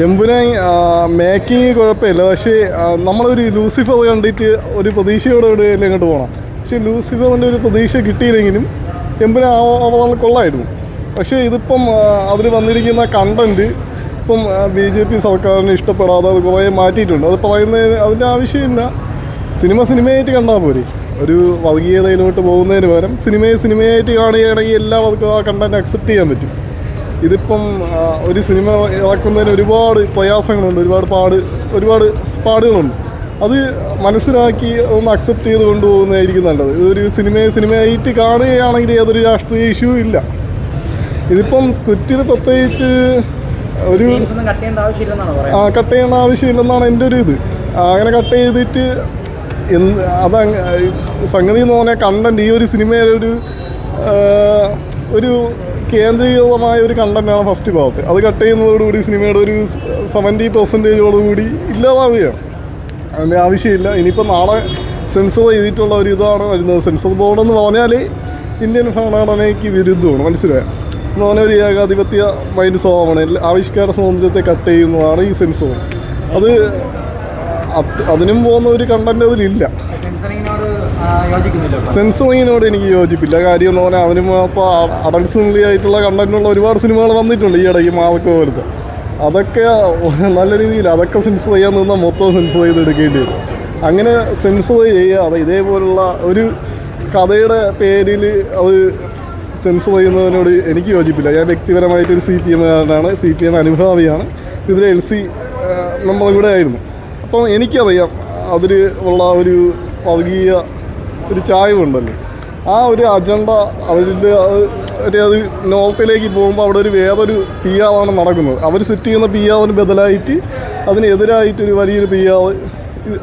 Empuraan making കുഴപ്പമില്ല. പക്ഷേ നമ്മളൊരു ലൂസിഫർ കണ്ടിട്ട് ഒരു പ്രതീക്ഷയോടെ എവിടെയെങ്കിലും ഇങ്ങോട്ട് പോകണം. പക്ഷേ ലൂസിഫറിന്റെ ഒരു പ്രതീക്ഷ കിട്ടിയില്ലെങ്കിലും എമ്പുരാൻ അവതാണ് കൊള്ളായിരുന്നു. പക്ഷേ ഇതിപ്പം അവർ വന്നിരിക്കുന്ന കണ്ടന്റ് ഇപ്പം ബി ജെ പി സർക്കാരിന് ഇഷ്ടപ്പെടാതെ അത് കുറേ മാറ്റിയിട്ടുണ്ട്. അത് പറയുന്നതിന് അതിന്റെ ആവശ്യമില്ല. സിനിമ സിനിമയായിട്ട് കണ്ടാൽ പോരെ. ഒരു വർഗീയതയിലോട്ട് പോകുന്നതിന് പകരം സിനിമയെ സിനിമയായിട്ട് കാണുകയാണെങ്കിൽ എല്ലാവർക്കും ആ കണ്ടന്റ് അക്സെപ്റ്റ് ചെയ്യാൻ പറ്റും. ഇതിപ്പം ഒരു സിനിമ ഇറക്കുന്നതിന് ഒരുപാട് പ്രയാസങ്ങളുണ്ട്. ഒരുപാട് പാട് ഒരുപാട് പാടുകളുണ്ട്. അത് മനസ്സിലാക്കി ഒന്ന് അക്സെപ്റ്റ് ചെയ്ത് കൊണ്ടുപോകുന്നതായിരിക്കും നല്ലത്. ഇതൊരു സിനിമയെ സിനിമയായിട്ട് കാണുകയാണെങ്കിൽ യാതൊരു രാഷ്ട്രീയ ഇഷ്യൂ ഇല്ല. ഇതിപ്പം സ്ക്രിപ്റ്റിൽ പ്രത്യേകിച്ച് ഒരു ആ കട്ട് ചെയ്യേണ്ട ആവശ്യമില്ലെന്നാണ് എന്റെ ഒരു ഇത്. അങ്ങനെ കട്ട് ചെയ്തിട്ട് എന്ത് അത് സംഗതി എന്ന് പറഞ്ഞാൽ കണ്ടന്റ് ഈ ഒരു സിനിമയിലൊരു ഒരു കേന്ദ്രീകൃതമായ ഒരു കണ്ടന്റാണ് ഫസ്റ്റ് പാർട്ട് അത് കട്ട് ചെയ്യുന്നതോടുകൂടി സിനിമയുടെ ഒരു സെവന്റി പെർസെന്റേജോടുകൂടി ഇല്ലാതാവുകയാണ്. അതിന്റെ ആവശ്യമില്ല. ഇനിയിപ്പോൾ നാളെ സെൻസർ ചെയ്തിട്ടുള്ള ഒരു ഇതാണ് വരുന്നത്. സെൻസർ ബോർഡ് എന്ന് പറഞ്ഞാൽ ഇന്ത്യൻ ഭരണഘടനയ്ക്ക് വിരുദ്ധമാണ്. മനസ്സിലായോ? എന്ന് പറഞ്ഞാൽ ഒരു ഏകാധിപത്യ മൈൻഡ് സ്വഭാവമാണ്. ആവിഷ്കാര സ്വാതന്ത്ര്യത്തെ കട്ട് ചെയ്യുന്നതാണ് ഈ സെൻസർ അത് അത് അതിനും പോകുന്ന ഒരു കണ്ടന്റ് അതിലില്ല. സെൻസറിങ്ങിനോട്. എനിക്ക് യോജിപ്പില്ല. കാര്യം എന്ന് പറഞ്ഞാൽ അതിന് അപ്പോൾ അഡൽസ് ഫ്രണ്ട്ലി ആയിട്ടുള്ള കണ്ടന്റുള്ള ഒരുപാട് സിനിമകൾ വന്നിട്ടുണ്ട് ഈ ഇടയ്ക്ക് മാവൊക്കെ പോലത്തെ. അതൊക്കെ നല്ല രീതിയിൽ അതൊക്കെ സെൻസർ ചെയ്യാൻ നിന്നാൽ മൊത്തം സെൻസർ ചെയ്ത് എടുക്കേണ്ടി വരും. അങ്ങനെ സെൻസർ ചെയ്യാതെ ഇതേപോലുള്ള ഒരു കഥയുടെ പേരിൽ അത് സെൻസർ ചെയ്യുന്നതിനോട് എനിക്ക് യോജിപ്പില്ല. ഞാൻ വ്യക്തിപരമായിട്ട് ഒരു സി പി എമ്മുകാരനാണ് സി പി എം അനുഭാവിയാണ്. ഇതിൽ എൽ സി നമ്മളിവിടെ ആയിരുന്നു. അപ്പം എനിക്കറിയാം അതിൽ ഉള്ള ഒരു വർഗീയ ഒരു ചായവുണ്ടല്ലോ. ആ ഒരു അജണ്ട അത് ഒരു അത് നോർത്തിലേക്ക് പോകുമ്പോൾ അവിടെ ഒരു വേറൊരു പി ആവാണ് നടക്കുന്നത്. അവർ സെറ്റ് ചെയ്യുന്ന പി ആവിന് ബദലായിട്ട് അതിനെതിരായിട്ടൊരു വലിയൊരു പി ആവ്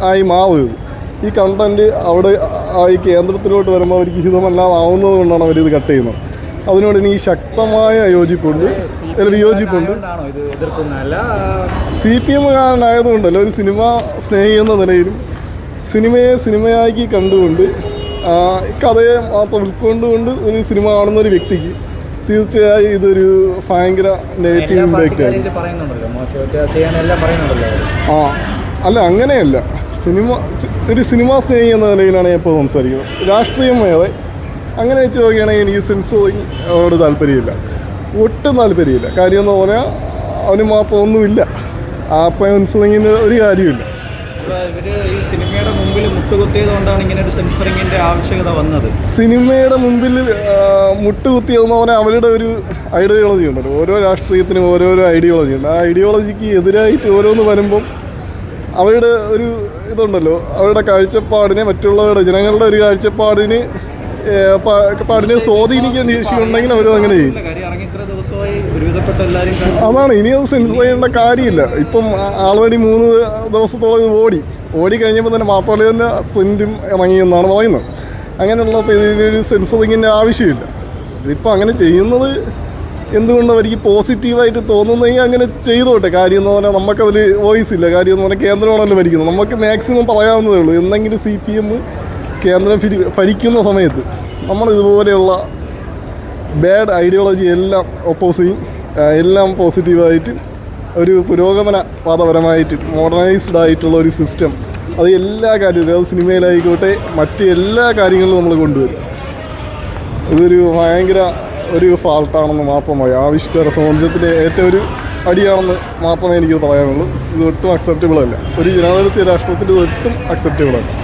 ആയി മാറുന്നത് ഈ കണ്ടന്റ് അവിടെ ആ ഈ കേന്ദ്രത്തിലോട്ട് വരുമ്പോൾ അവർക്ക് ഹിതമെല്ലാം ആവുന്നത് കൊണ്ടാണ് അവരിത് കട്ട് ചെയ്യുന്നത്. അതിനോട് ഇനി ശക്തമായ യോജിപ്പുണ്ട്. വിയോജിപ്പുണ്ട്. സി പി എമ്മുകാരനായതുകൊണ്ടല്ല ഒരു സിനിമ സ്നേഹിക്കുന്ന നിലയിലും സിനിമയെ സിനിമയാക്കി കണ്ടുകൊണ്ട് കഥയെ മാത്രം ഉൾക്കൊണ്ടുകൊണ്ട് ഒരു സിനിമ കാണുന്ന ഒരു വ്യക്തിക്ക് തീർച്ചയായും ഇതൊരു ഭയങ്കര നെഗറ്റീവ് ഇമ്പാക്റ്റ് ആണ്. ആ അല്ല അങ്ങനെയല്ല. സിനിമ ഒരു സിനിമാ സ്നേഹി എന്ന നിലയിലാണ് ഞാൻ ഇപ്പോൾ സംസാരിക്കുന്നത്. രാഷ്ട്രീയം വേറെ അങ്ങനെ വെച്ച് നോക്കുകയാണെങ്കിൽ എനിക്ക് സെൻസറിങ്ങോട് താല്പര്യമില്ല. ഒട്ടും താല്പര്യമില്ല. കാര്യം എന്ന് പറഞ്ഞാൽ അവന് മാത്രം ഒന്നുമില്ല ആ സെൻസറിങ്ങിന് ഒരു കാര്യമില്ല ഈ സിനിമയുടെ മുമ്പിൽ മുട്ടുകുത്തിയത് ഇങ്ങനെ ഒരു പറഞ്ഞാൽ അവരുടെ ഒരു ഐഡിയോളജി ഉണ്ടല്ലോ ഓരോ രാഷ്ട്രീയത്തിനും ഓരോരോ ഐഡിയോളജി ഉണ്ട്. ആ ഐഡിയോളജിക്ക് എതിരായിട്ട് ഓരോന്ന് വരുമ്പം അവരുടെ ഒരു ഇതുണ്ടല്ലോ. അവരുടെ കാഴ്ചപ്പാടിനെ മറ്റുള്ളവരുടെ ജനങ്ങളുടെ ഒരു കാഴ്ചപ്പാടിന് പാടിനെ സ്വാധീനിക്കാൻ ശേഷിയുണ്ടെങ്കിൽ അവർ അങ്ങനെ ചെയ്യും. അല്ല, കാര്യം ഇറങ്ങി ഇത്ര ദിവസമായി ഒരുവിധപ്പെട്ട എല്ലാവരും കണ്ടു. അതാണ് ഇനി അത് സെൻസ് ചെയ്യേണ്ട കാര്യമില്ല. ഇപ്പം ആൾറെഡി മൂന്ന് ദിവസത്തോളം ഇത് ഓടി. ഓടി കഴിഞ്ഞപ്പോൾ തന്നെ മാത്രമല്ല തന്നെ പ്രിന്റും ഇറങ്ങിയെന്നാണ് പറയുന്നത്. അങ്ങനെയുള്ളപ്പോൾ ഇതിനൊരു സെൻസറിങ്ങിന്റെ ആവശ്യമില്ല. ഇതിപ്പോൾ അങ്ങനെ ചെയ്യുന്നത് എന്തുകൊണ്ട് അവർക്ക് പോസിറ്റീവായിട്ട് തോന്നുന്നെങ്കിൽ അങ്ങനെ ചെയ്തോട്ടെ. കാര്യം എന്ന് പറഞ്ഞാൽ നമുക്കതിൽ വോയിസ് ഇല്ല. കാര്യം എന്ന് പറഞ്ഞാൽ കേന്ദ്രമാണല്ലോ ഭരിക്കുന്നത്. നമുക്ക് മാക്സിമം പറയാവുന്നതേ ഉള്ളൂ. എന്തെങ്കിലും സി പി എം കേന്ദ്രം ഭരി- ഭരിക്കുന്ന സമയത്ത് നമ്മൾ ഇതുപോലെയുള്ള ബാഡ് ഐഡിയോളജി എല്ലാം ഒപ്പോസ് ചെയ്യും. എല്ലാം പോസിറ്റീവായിട്ട് ഒരു പുരോഗമന പാതപരമായിട്ട് മോഡേണൈസ്ഡ് ആയിട്ടുള്ള ഒരു സിസ്റ്റം അത് എല്ലാ കാര്യത്തിലും അത് സിനിമയിലായിക്കോട്ടെ മറ്റ് എല്ലാ കാര്യങ്ങളിലും നമ്മൾ കൊണ്ടുവരും. ഇതൊരു ഭയങ്കര ഒരു ഫാൾട്ടാണെന്ന് മാത്രമായി. ആവിഷ്കാര സ്വാതന്ത്ര്യത്തിന്റെ ഏറ്റവും ഒരു അടിയാണെന്ന് മാത്രമേ എനിക്ക് പറയാനുള്ളൂ. ഇത് ഒട്ടും അക്സെപ്റ്റബിൾ അല്ല. ഒരു ജനാധിപത്യ രാഷ്ട്രത്തിൽ ഇത് ഒട്ടും അക്സെപ്റ്റബിൾ അല്ല.